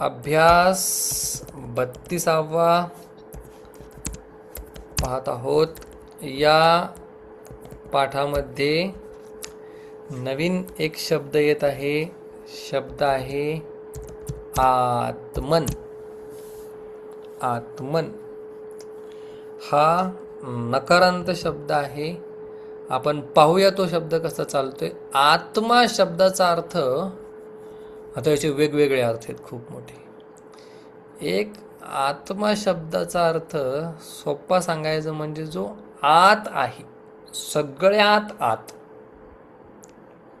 अभ्यास बत्तीसावा पाहत आहोत. या पाठामध्ये नवीन एक शब्द येत आहे. शब्द आहे आत्मन. आत्मन. हा नकारांत शब्द आहे. आपण पाहूया तो शब्द कसा चालतोय. आत्मा शब्दाचा अर्थ आता याचे वेगवेगळे अर्थ आहेत खूप मोठे. एक आत्मा शब्दाचा अर्थ सोपा सांगायचं म्हणजे जो आत आहे. सगळ्यात आत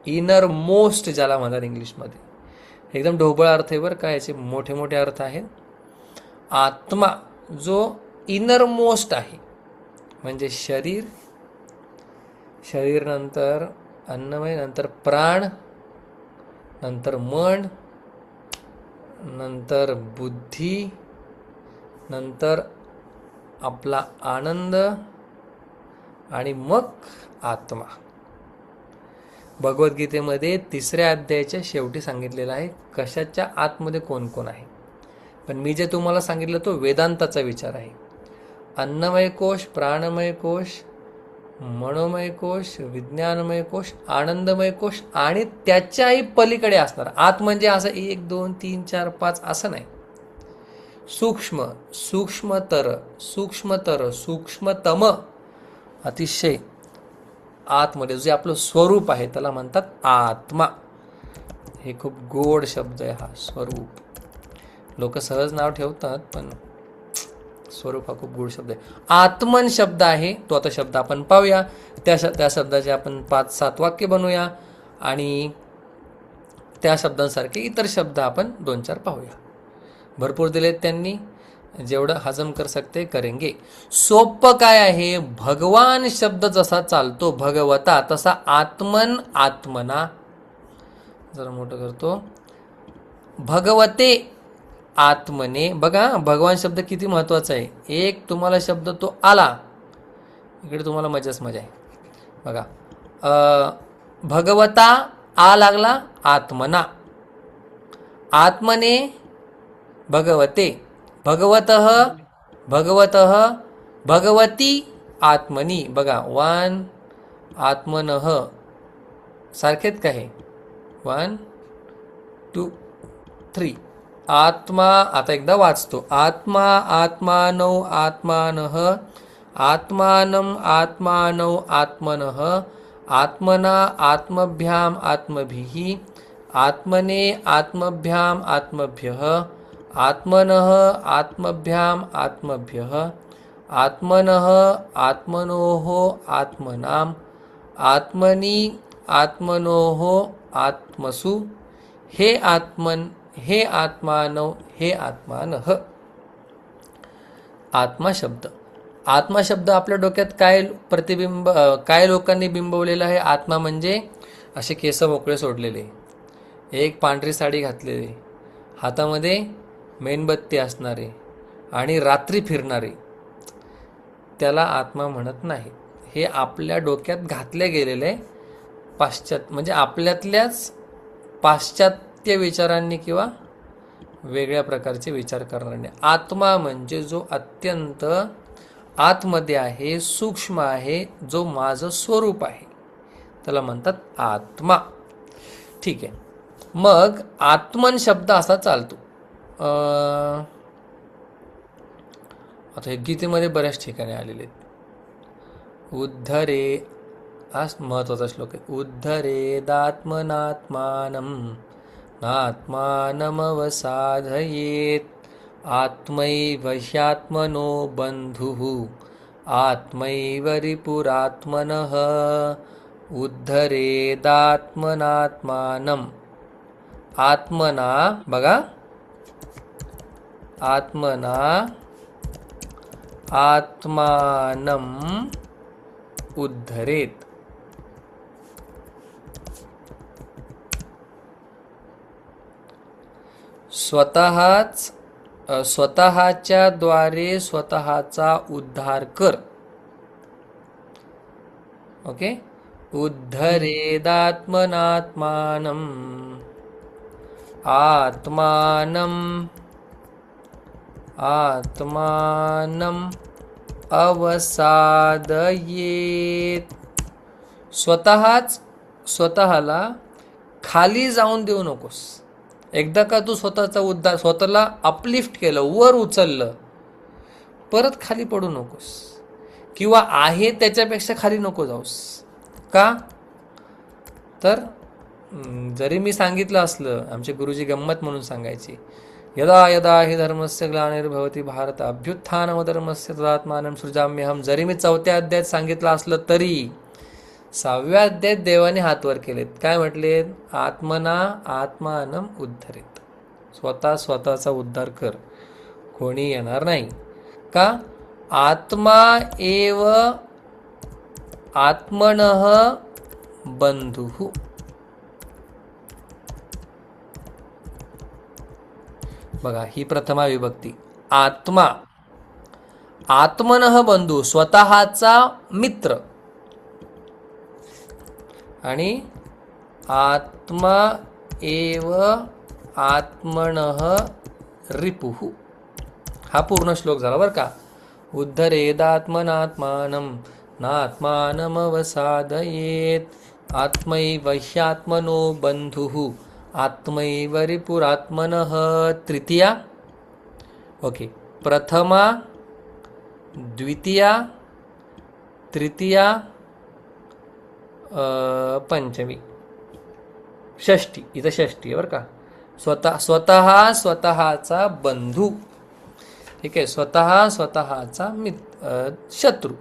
इनर मोस्ट ज्याला म्हणतात इंग्लिशमध्ये. एकदम ढोबळ अर्थ आहे बरं का याचे मोठे मोठे अर्थ आहेत. आत्मा जो इनर मोस्ट आहे म्हणजे शरीर. शरीर नंतर अन्नमय म्हणजे नंतर प्राण. नंतर मन नंतर बुद्धी नंतर आपला आनंद आणि मग आत्मा. भगवद्गीतेमध्ये तिसऱ्या अध्यायाच्या शेवटी सांगितलेलं आहे कशाच्या आतमध्ये कोण कोण आहे? पण मी जे तुम्हाला सांगितलं तो वेदांताचा विचार आहे. अन्नमय कोश प्राणमय कोश मनोमय कोश विज्ञानमय कोश आनंदमय कोश आणि त्याच्याही पलीकडे असणार. आत म्हणजे असं एक दोन तीन चार पाच असं नाही. सूक्ष्म सूक्ष्मतर सूक्ष्मतर सूक्ष्मतम अतिशय आतमध्ये जे आपलं स्वरूप आहे त्याला म्हणतात आत्मा. हे खूप गोड शब्द आहे हा स्वरूप. लोक सहज नाव ठेवतात पण स्वरूप हा खूप गुढ शब्द आहे. आत्मन शब्द आहे तो आता शब्द आपण पाहूया. त्या श त्या शब्दाचे आपण पाच सात वाक्य बनवूया आणि त्या शब्दांसारखे इतर शब्द आपण दोन चार पाहूया. भरपूर दिलेत त्यांनी. जेवढं हजम कर सकते करेंगे. सोपं काय आहे? भगवान शब्द जसा चालतो भगवता तसा आत्मन आत्मना. जरा मोठं करतो. भगवते आत्मने. बघा भगवान शब्द किती महत्त्वाचा आहे. एक तुम्हाला शब्द तो आला. इकडे तुम्हाला मजाच मजा आहे. बघा. भगवता आ लागला आत्मना. आत्मने भगवते. भगवत भगवत भगवती आत्मनी. बघा वन आत्मन. सारखेच का आहे वन टू थ्री. आत्मा आता एकदा वाचतो. आत्मा आत्मानौ आत्मानः. आत्मानम आत्मानौ आत्मनः. आत्मना आत्मभ्याम आत्मभिः. आत्मने आत्मभ्याम आत्मभ्यः. आत्मनः आत्मभ्याम आत्मभ्यः. आत्मनः आत्मनोः आत्मनाम्. आत्मनि आत्मनोः आत्मसु. हे आत्मन हे आत्मानव हे आत्मानः. आत्मा शब्द. आत्मा शब्द आपल्या डोक्यात काय प्रतिबिंब काय लोकांनी बिंबवलेलं आहे? आत्मा म्हणजे असे केस मोकळे सोडलेले. एक पांढरी साडी घातलेली. हातामध्ये मेणबत्ती असणारे आणि रात्री फिरणारे. त्याला आत्मा म्हणत नाही. हे आपल्या डोक्यात घातले गेलेले पाश्चात्य म्हणजे आपल्यातल्याच पाश्चात्य विचारांनी किंवा वेगळ्या प्रकारचे विचार करणारे आत्मा म्हणजे जो अत्यंत आतमध्ये आहे सूक्ष्म आहे जो माझं स्वरूप आहे. त्याला म्हणतात आत्मा. ठीक आहे. मग आत्मन शब्द असा चालतो. आता हे गीतेमध्ये बऱ्याच ठिकाणी आलेले आहेत. उद्धरे हा महत्त्वाचा श्लोक आहे. उद्धरेदात्मनात्मानं नात्मानमवसाधयेत् आत्मैव ह्यात्मनो बन्धुः। आत्मैव रिपुरात्मनः उद्धरेदात्मनात्मानम् आत्मना बघा। आत्मना आत्मानम् उद्धरेत। स्वतःच स्वतःच्या द्वारे स्वतःचा उद्धार कर. ओके? उद्धरेदात्मनात्मान आत्मान आत्मान अवसादयेत. स्वतःच स्वतःला खाली जाऊन देऊ नकोस. एकदा का तू स्वतःचा उद्धार स्वतःला अपलिफ्ट केलं वर उचललं परत खाली पडू नकोस. किंवा आहे त्याच्यापेक्षा खाली नको जाऊस. का? तर जरी मी सांगितलं असलं आमचे गुरुजी गंमत म्हणून सांगायचे यदा यदा हि धर्मस्य ग्लानिर्भवती भारत अभ्युत्थानवधर्मस्य तदात्मानं सृजाम्यहम जरी मी चौथ्या अध्यायात सांगितलं असलं तरी सहाव्या अध्यायात देवाने हात वर केलेत. काय म्हटलेत? आत्मना आत्मानम उद्धरित. स्वतः स्वतःचा उद्धार कर. कोणी येणार नाही. का? आत्मा एव आत्मन बंधू. बघा ही प्रथमा विभक्ती. आत्मा. आत्मन बंधू स्वतःचा मित्र. आणि आत्मा एव आत्मन रिपुः. हा पूर्ण श्लोक झाला बरं का. उद्धरेदात्मनात्मानं नात्मानमवसादयेत. आत्मैव ह्यात्मनो बन्धुः. आत्मैव रिपुरात्मनः तृतीया. ओके. प्रथमा द्वितीया तृतीया पंचमी. षष्टी इथं षष्टी आहे बरं का? स्वतः स्वतः स्वतःचा बंधू. ठीक आहे? स्वतः स्वतःचा मित्र अ, शत्रू.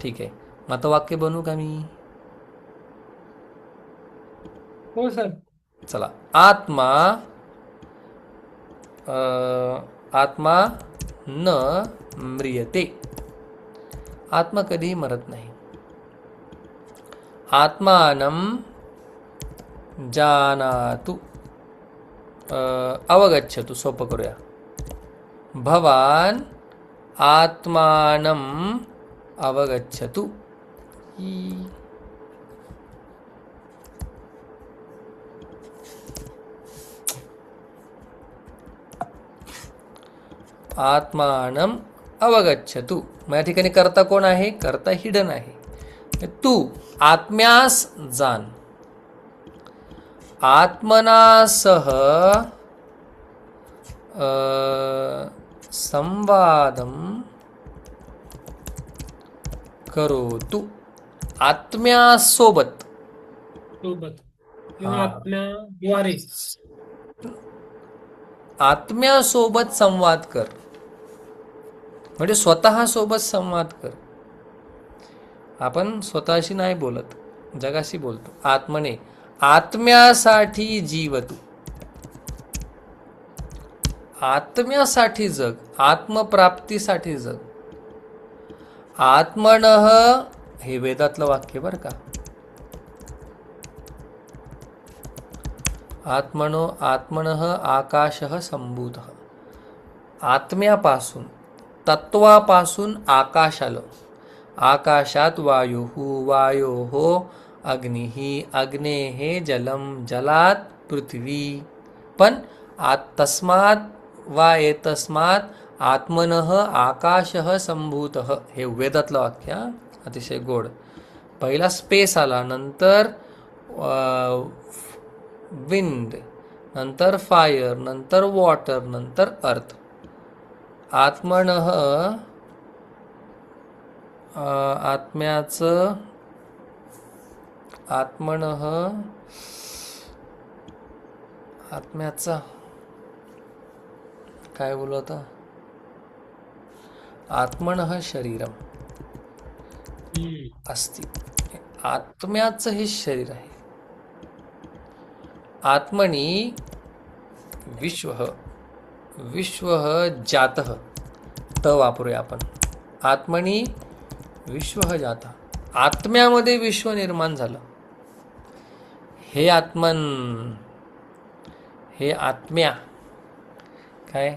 ठीक आहे? मग आता वाक्य बनवू का मी? हो सर. चला. आत्मा अ, आत्मा न म्रियते. आत्मा कधीही मरत नाही. आत्मानं जानातु। अवगच्छतु सोपं करूया। भवान आत्मानं अवगच्छतु। आत्मानं अवगच्छतु। मग या ठिकाणी कर्ता कोण आहे? कर्ता हिडन आहे। तू आत्म्यास जाण. आत्मनासह अ, संवादम करोतु आत्म्यासोबत. सोबत. आत्म्याद्वारे. आत्म्यासोबत संवाद कर. म्हणजे स्वतःसोबत संवाद कर. आपण स्वतःशी नाही बोलत जगाशी बोलतो. आत्मने आत्म्यासाठी जीव तू. आत्म्यासाठी जग आत्मप्राप्तीसाठी जग. आत्मन हे वेदातलं वाक्य बरं का? आत्मनो आत्मन आकाश संभूत आत्म्यापासून तत्वापासून आकाश आलं आकाशात वायु वायो अग्निः अग्नेः जलम जलात पृथ्वी। पण आत तस्मात वा एतस्मात आत्मन आकाश संभूत। हे वेदातलं वाक्य अतिशय गोड। पहिला स्पेस आला नंतर विंड नंतर फायर नंतर वॉटर नंतर अर्थ आत्मन आत्म्याचं आत्मन आत्म्याचा काय बोलू आता? आत्मन शरीरम. अस्ति. आत्म्याचं हे शरीर आहे. आत्मनी विश्व विश्व जात. त वापरूया आपण. आत्मनी विश्व जाता. आत्म्यामध्ये विश्व निर्माण झालं. हे आत्मन हे आत्म्या काय?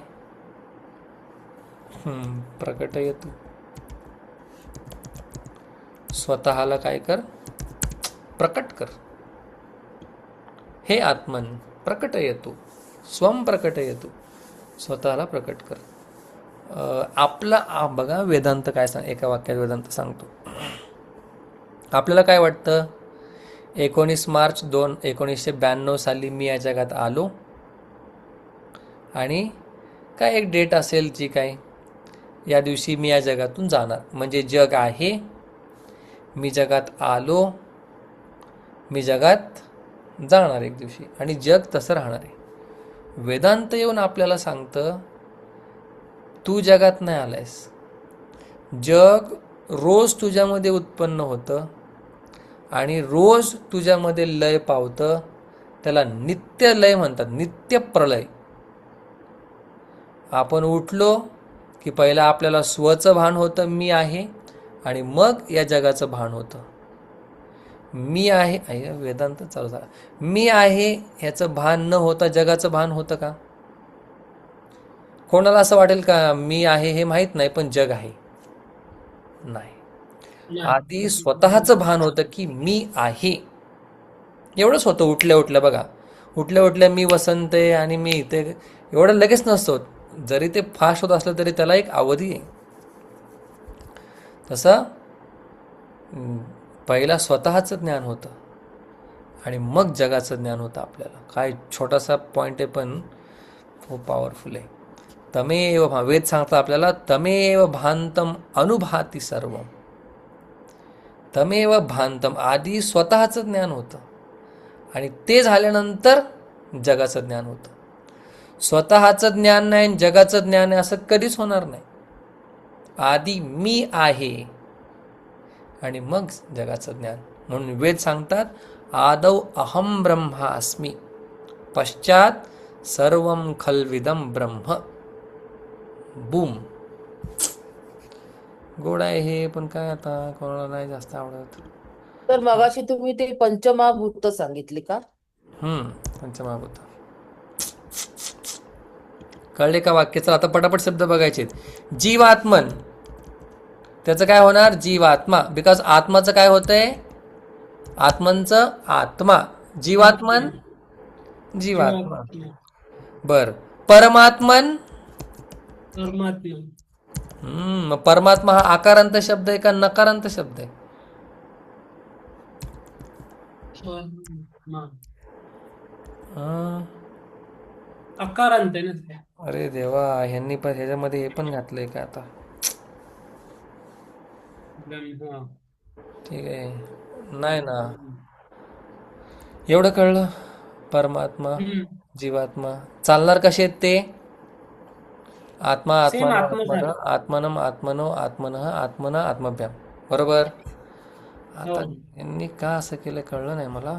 प्रकट येतो. स्वतःला काय कर? प्रकट कर. हे आत्मन प्रकटयतु स्वम येतो. स्वतःला प्रकट कर. आपला बघा वेदांत काय सांग एका वाक्यात वेदांत सांगतो. आपल्याला काय वाटतं? एकोणीस मार्च दोन एकोणीसशे ब्याण्णव साली मी या जगात आलो. आणि काय एक डेट असेल जी काय? या दिवशी मी या जगातून जाणार. म्हणजे जग आहे. मी जगात आलो. मी जगात जाणार एक दिवशी. आणि जग तसं राहणार आहे. वेदांत येऊन आपल्याला सांगतं तू जगात नाही आलायस. जग रोज तुझ्यामध्ये उत्पन्न होतं आणि रोज तुझ्यामध्ये लय पावतं. त्याला नित्य लय म्हणतात नित्य प्रलय. आपण उठलो की पहिला आपल्याला स्वचं भान होतं मी आहे आणि मग या जगाचं भान होतं. मी आहे वेदांत चालू झाला. मी आहे ह्याचं भान न होता जगाचं भान होतं का? कोणाला असं वाटेल का मी आहे हे माहीत नाही पण जग आहे? नाही. आधी स्वतःचं भान होतं की मी आहे. एवढंच होतं उठल्या उठल्या बघा. उठल्या उठल्या मी वसंत आहे आणि मी इथे. एवढं लगेच नसतो जरी ते फास्ट होत असलं तरी त्याला एक अवधी आहे. तसं पहिला स्वतःचं ज्ञान होतं. आणि मग जगाचं ज्ञान होतं आपल्याला. काय छोटासा पॉईंट आहे पण खूप पॉवरफुल आहे. तमेव भा वेद सांगतात आपल्याला तमेव भांतम अनुभाती सर्व. तमेव भांतम आधी स्वतःचं ज्ञान होतं. आणि ते झाल्यानंतर जगाचं ज्ञान होतं. स्वतःचं ज्ञान नाही आणि जगाचं ज्ञान आहे असं कधीच होणार नाही. आधी मी आहे. आणि मग जगाचं ज्ञान. म्हणून वेद सांगतात आदौ अहम ब्रह्मास्मी पश्चात सर्व खलविदम ब्रह्म. बूम. गोड आहे हे पण काय आता? कोणाला नाही जास्त आवडत. तर मगाशी तुम्ही ते पंचमहाभूत सांगितली का? हम्म पंचमहाभूत. कळले का वाक्याचं आता पटापट शब्द बघायचे जीवात्मन. त्याचं काय होणार? जीवात्मा. बिकॉज आत्माचं काय होतंय? आत्मनचं आत्मा. जीवात्मन? जीवात्मा. बर. परमात्मन परमात्मा. हम्म मग परमात्मा हा आकारांत शब्द आहे का नकारांत शब्द आहे? परमात्मा. हं. अकारांत आहे ना ते. अरे देवा ह्यांनी पण ह्याच्यामध्ये हे पण घातलंय का आता? ब्रह्मा ठीक आहे. नाही ना. एवढं कळलं? परमात्मा हम्म. जीवात्मा. चालणार कसे आहेत ते? आत्मा आत्मा आत्मनम आत्मनो आत्मन आत्मना आत्मभ्याम. बरोबर? आता हो. यांनी का असं केलं कळलं नाही मला.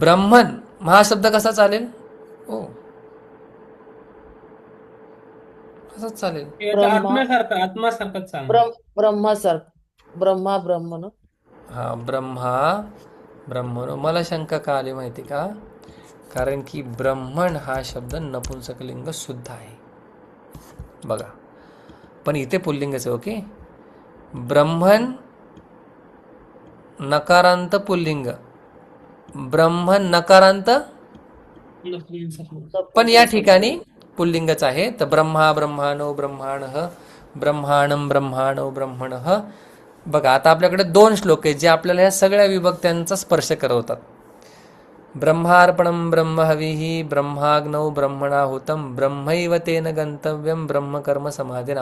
ब्रह्मन मग हा शब्द कसा चालेल? ओ कसाच चालेल? हे ब्रह्मा. आत्म्यासारखं ब्रह्म ब्रह्मासारखं. ब्रह्मा ब्रह्मन. हा ब्रह्मा ब्रह्मनो. मला शंका का आली माहिती का? कारण की ब्रह्मण हा शब्द नपुंसकलिंग सुद्धा आहे. बघा. पण इथे पुल्लिंगच आहे ओके? ब्रह्मण नकारांत पुल्लिंग. ब्रह्मण नकारांत? पण या ठिकाणी पुल्लिंगच आहे. तर ब्रह्मा ब्रह्माणो ब्रह्माण ब्रह्माणम ब्रह्माणो ब्रह्मण. बघा आता आपल्याकडे दोन श्लोक आहेत जे आपल्याला या सगळ्या विभक्त्यांचा स्पर्श करवतात. ब्रह्मार्पणं ब्रह्महविः ब्रह्माग्नौ ब्रह्मणाहुतं ब्रह्मैव तेन गन्तव्यं ब्रह्मकर्म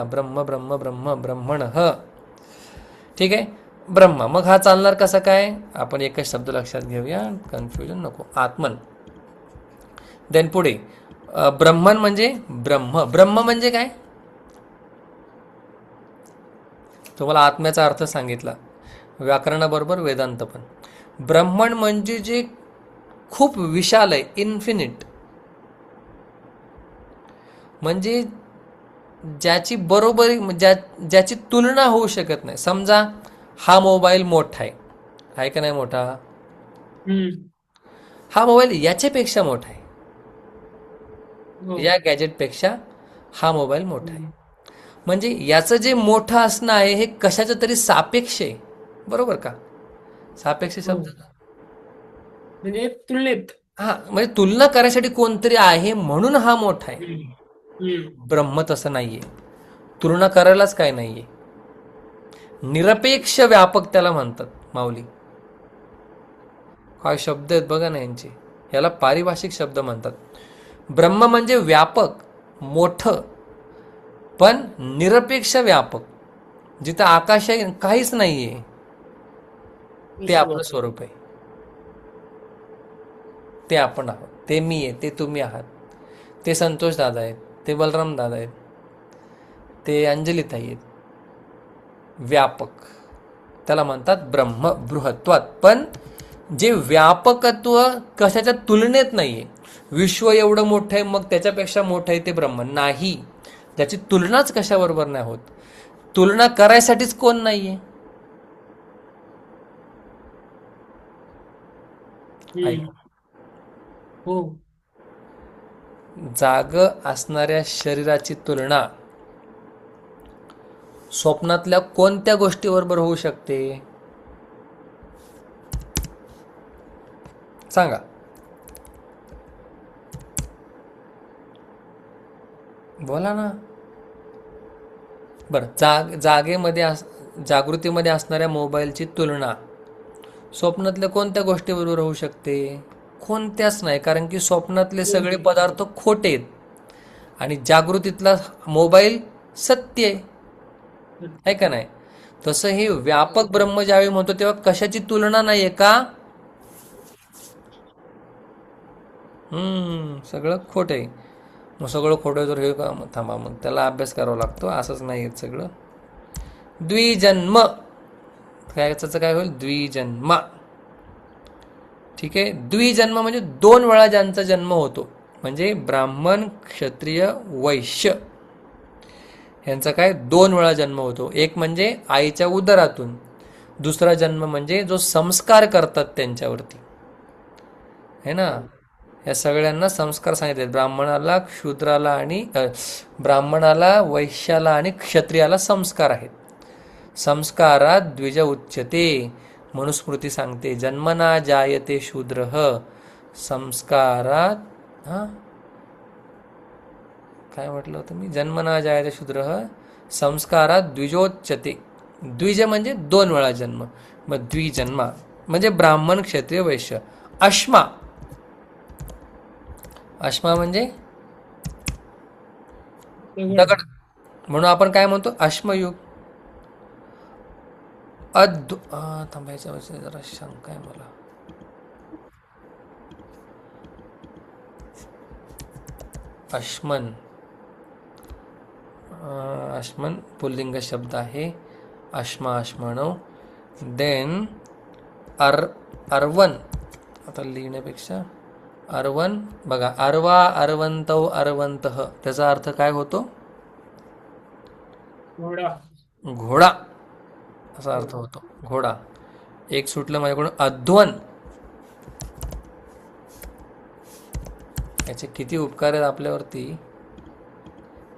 ब्रह्म ब्रह्म ब्रह्म ब्रह्मण। ठीक? आहे ब्रह्म. मग हा चालणार कसा काय? आपण एकच शब्द लक्षात घेऊया. कन्फ्युजन नको. आत्मन. देन पुढे. ब्रह्मन म्हणजे ब्रह्म. ब्रह्म म्हणजे काय? तुम्हाला आत्म्याचा अर्थ सांगितला. व्याकरणाबरोबर वेदांत पण. ब्रह्मण म्हणजे जे खूप विशाल आहे इन्फिनिट म्हणजे ज्याची बरोबरी ज्या ज्याची तुलना होऊ शकत नाही. समजा हा मोबाईल मोठा आहे. आहे का नाही मोठा. हा मोबाईल याच्यापेक्षा मोठा आहे. हो. या गॅजेटपेक्षा हा मोबाईल मोठा आहे. म्हणजे याचं जे मोठं असणं आहे हे कशाचं तरी सापेक्ष आहे. बरोबर का? सापेक्ष शब्द म्हणजे तुलनेत हा म्हणजे तुलना करायसाठी कोणतरी आहे म्हणून हा मोठा आहे. ब्रह्म तसं नाहीये. तुलना करायलाच काय नाहीये. निरपेक्ष व्यापक त्याला म्हणतात माऊली. काय शब्द आहेत बघा ना यांचे. याला पारिभाषिक शब्द म्हणतात. ब्रह्म म्हणजे व्यापक मोठं पण निरपेक्ष व्यापक. जिथं आकाश आहे काहीच नाहीये. ते आपलं स्वरूप आहे. ते आपण आहोत. ते मी आहे ते तुम्ही आहात. ते संतोष दादा आहेत ते बलराम दादा आहेत ते अंजलीताई आहेत. व्यापक. त्याला म्हणतात ब्रह्म बृहत्वात पण जे व्यापकत्व कशाच्या तुलनेत नाहीये. विश्व एवढं मोठं आहे मग त्याच्यापेक्षा मोठं आहे ते ब्रह्म नाही. त्याची तुलनाच कशाबरोबर नाही होत. तुलना करायसाठीच कोण नाहीये? ऐक. हो. जाग असणाऱ्या शरीराची तुलना स्वप्नातल्या कोणत्या गोष्टीबरोबर होऊ शकते? सांगा. बोला ना. बरं जाग जागेमध्ये अस जागृतीमध्ये असणाऱ्या मोबाईलची तुलना स्वप्नातल्या कोणत्या गोष्टीबरोबर होऊ शकते? कोणत्याच नाही कारण की स्वप्नातले सगळे पदार्थ खोटे आहेत. आणि जागृतीतला मोबाईल सत्य आहे. का नाही? तसं हे व्यापक ब्रह्म ज्यावेळी म्हणतो तेव्हा कशाची तुलना नाहीये का? हम्म सगळं खोट आहे. मग सगळं खोटं तर हे का थांबा मग त्याला अभ्यास करावा लागतो. असंच नाही सगळं. द्विजन्म. काय त्याचं काय होईल? द्विजन्म. ठीक आहे? द्विजन्म म्हणजे दोन वेळा ज्यांचा जन्म होतो. म्हणजे ब्राह्मण क्षत्रिय वैश्य. यांचा काय? दोन वेळा जन्म होतो. एक म्हणजे आईच्या उदरातून. दुसरा जन्म म्हणजे जो संस्कार करतात त्यांच्यावरती. है ना? या सगळ्यांना संस्कार सांगितले ब्राह्मणाला शूद्राला आणि ब्राह्मणाला वैश्याला आणि क्षत्रियाला संस्कार आहेत. संस्कारात द्विज उच्चते मनुस्मृती सांगते जन्मना जायते शूद्र. संस्कारात हा? काय म्हटलं होतं मी? जन्मना जायते शूद्र. संस्कारात द्विजोच्यते. द्विज म्हणजे दोन वेळा जन्म. मग द्विजन्मा म्हणजे ब्राह्मण क्षत्रिय वैश्य. अश्मा. अश्मा म्हणजे? दगड. म्हणून आपण काय म्हणतो? अश्मयुग. अद्व आ, थांबायच्या वर्षी जरा शंका आहे मला. अश्मन. अश्मन पुल्लिंग शब्द आहे. अश्मा अश्मणव देन अर अर्वन. आता लिहिण्यापेक्षा अर्वन. बघा अर्वा अर्वंतव अर्वंत. त्याचा अर्थ काय होतो? घोडा. घोडा. असा अर्थ होतो. घोडा. एक सुटलं माझ्याकडून. अध्वन. याचे किती उपकार आहेत आपल्यावरती?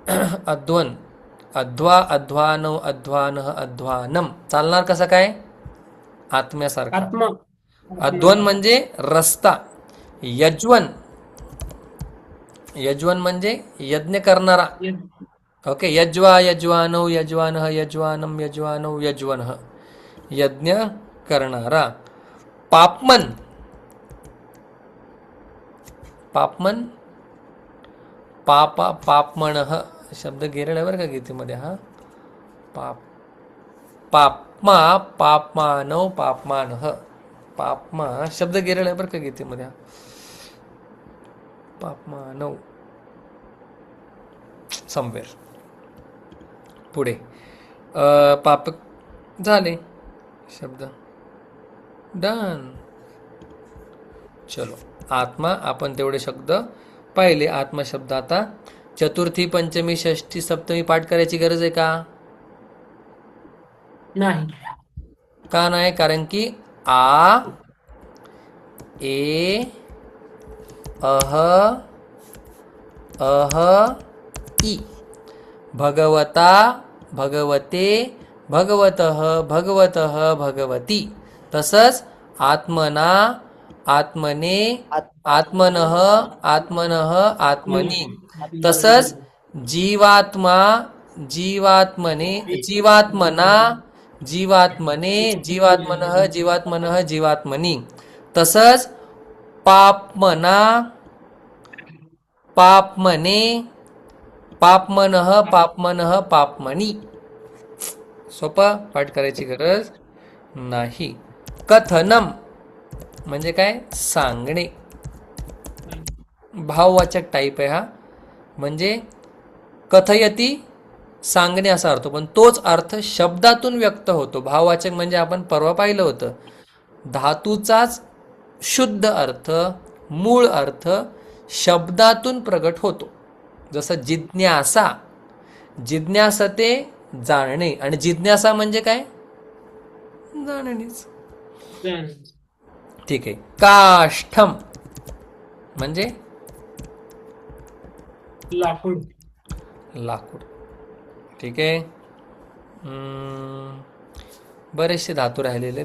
अध्वन. अध्वा अध्वानव अध्वान अध्वानम. चालणार कसं काय? आत्म्यासारखा. आत्मा. अध्वन म्हणजे रस्ता. यज्वन. यज्वन म्हणजे यज्ञ करणारा. ओके यज्वा यज्वानौ यज्वान यज्वानम यज्वानौ यज्वन। यज्ञ करणारा। पापमन। पापमन? पापा पापमण। शब्द गेलेला आहे बरं का गीतेमध्ये हा? पाप पापमा पापमानव पापमान। पापमा शब्द गेलेला आहे बरं का गीतेमध्ये हा? पापमानव समवेर। पुढे. पाप झाले. शब्द. डन चलो. आत्मा आपण तेवढे शब्द पाहिले. आत्मा शब्द आता चतुर्थी पंचमी षष्टी सप्तमी पाठ करायची गरज आहे का? नाही. का नाही? कारण की आ ए अह अह ई. भगवता भगवते भगवत भगवत भगवती. तसंच आत्मना आत्मने आत्मन आत्मनः आत्मनः. आत्मनी तसंच जीवात्मा जीवात्मने जीवात्मना जीवात्मने जीवात्मनः जीवात्मनः जीवात्मनी. तसंच पापमना पापमने पापमन पापमन पापमनी. सोपं? पाठ करायची गरज नाही. कथनम म्हणजे काय? सांगणे. भाववाचक टाईप आहे हा. म्हणजे कथयती सांगणे असा अर्थ. पण तोच अर्थ शब्दातून व्यक्त होतो. भाववाचक म्हणजे आपण परवा पाहिलं होतं. धातूचाच शुद्ध अर्थ मूळ अर्थ शब्दातून प्रगट होतो. जसं जिज्ञासा जिज्ञासते जाणणे. आणि जिज्ञासा म्हणजे काय? जाणणेच. ठीक आहे. काष्ठम म्हणजे? लाकूड. लाकूड. ठीक आहे. बरेचसे धातू राहिलेले.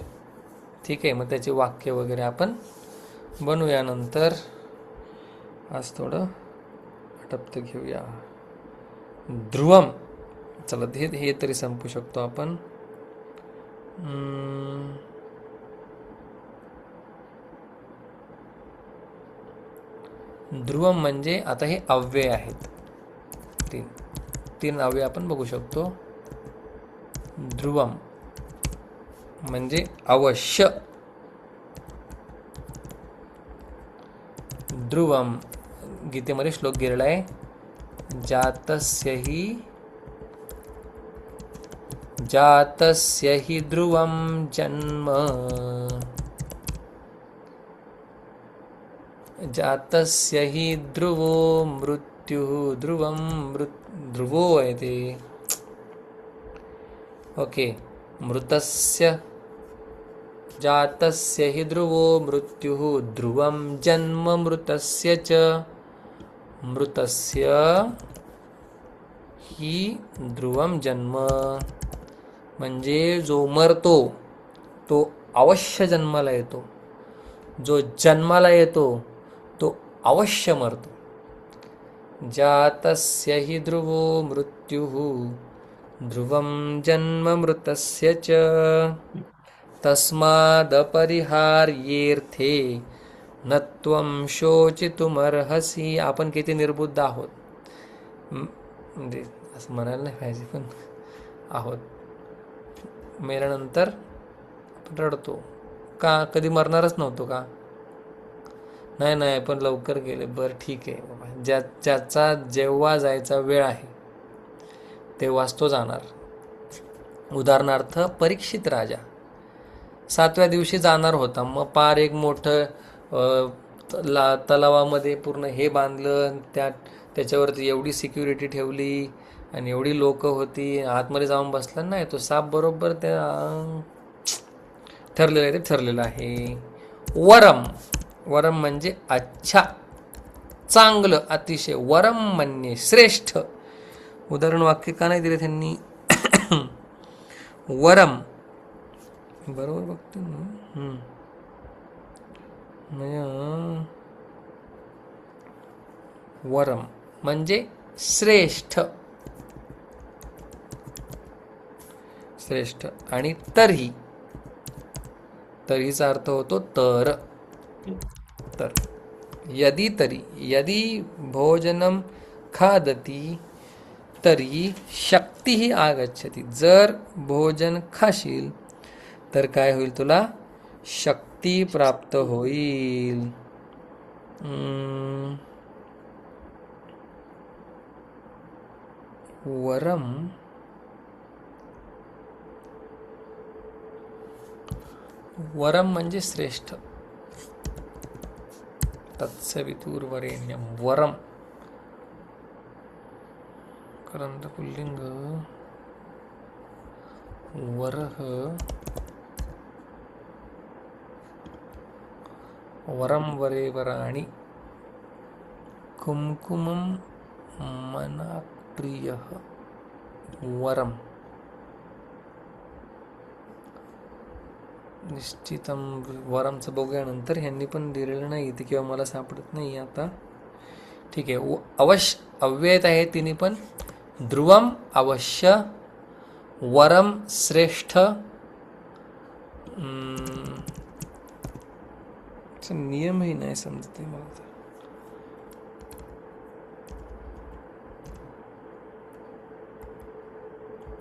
ठीक आहे मग त्याचे वाक्य वगैरे आपण बनवूया नंतर. आज थोडं आटपतं घेऊया. ध्रुवम. चला हे हे तरी संपू शकतो आपण. ध्रुवम म्हणजे आता हे अव्यय आहेत. तीन तीन अव्यय आपण बघू शकतो. ध्रुवम म्हणजे अवश्य. ध्रुवम गीतेमध्ये श्लोक गेलेला आहे. जातस्य हि जातस्य हि ध्रुवम जन्म. जातस्य हि ध्रुवो मृत्युः ध्रुवं मृत् ध्रुवो आहे ते. ओके. मृतस्य जातस्य हि ध्रुवो मृत्युः ध्रुवं जन्म मृतस्य च. मृतस्य ही ध्रुवम जन्म। म्हणजे जो मरतो तो अवश्य जन्माला येतो. जो जन्माला येतो तो अवश्य मरतो. जातस्य हि ध्रुवो मृत्युः ध्रुवं जन्म मृतस्य च। तस्मादपरिहार्येऽर्थे न त्वं आपण किती निर्बुद्ध आहोत. म्हणजे असं म्हणायला नाही पाहिजे पण आहोत. मेल्यानंतर आपण रडतो. का कधी मरणारच नव्हतो का? नाही नाही पण लवकर गेले. बरं ठीक आहे. बाबा ज्या ज्याचा जेव्हा जायचा वेळ आहे तेव्हाच तो जाणार. उदाहरणार्थ परीक्षित राजा. सातव्या दिवशी जाणार होता. मग पार एक मोठं ला तलावामध्ये पूर्ण हे बांधलं त्या त्याच्यावरती एवढी सिक्युरिटी ठेवली आणि एवढी लोक होती आतमध्ये जाऊन बसला नाही तो साप बरोबर त्या ठरलेलं आहे ते ठरलेलं आहे. वरम वरम म्हणजे अच्छा चांगलं अतिशय वरम म्हणणे श्रेष्ठ. उदाहरण वाक्य का नाही दिले त्यांनी? वरम. बरोबर बघतो ना हम्म. म्हणजे अं, वरम. म्हणजे श्रेष्ठ. श्रेष्ठ. आणि तरी. तरीचा अर्थ होतो तर. तर. यदि तरी. यदि भोजनं खादती तरी शक्तीही आगच्छती. जर भोजन खाशील तर काय होईल तुला? शक्ती प्राप्त होईल. वरम वरम म्हणजे श्रेष्ठ. तत्सवितूर्वरेण्यम वरम. करंत पुल्लिंग वरह वरम वरे वराणि। कुमकुमं मनाप्रिय वरम निश्चितम वरमचं बघूया ह्यांनी पण दिलेलं नाही इथे किंवा मला सापडत नाही आता. ठीक आहे व- अवश्य अव्ययत आहे तिने पण. ध्रुवम अवश्य वरम श्रेष्ठ नियमही नाही समजत आहे मला तर.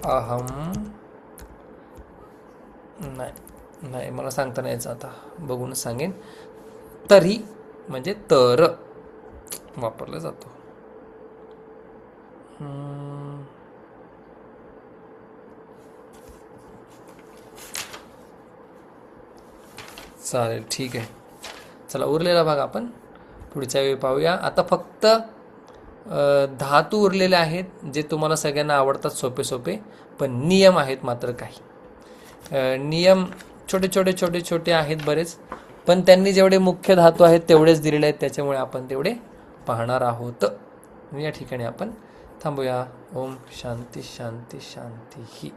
अहम नाही नाही मला सांगता नाही यायचं आता. बघूनच सांगेन. तरी म्हणजे तर वापरला जातो. चालेल ठीक आहे. चला उरलेला भाग आपण पुढच्या वेळी पाहूया. आता फक्त धातू उरलेले आहेत जे तुम्हाला सगळ्यांना आवडतात सोपे सोपे पण नियम आहेत मात्र काही. नियम छोटे छोटे छोटे छोटे आहेत बरेच पण त्यांनी जेवढे मुख्य धातू आहेत तेवढेच दिलेले आहेत त्याच्यामुळे आपण तेवढे पाहणार आहोत. या ठिकाणी आपण थांबूया. ओम शांती शांती शांती ही.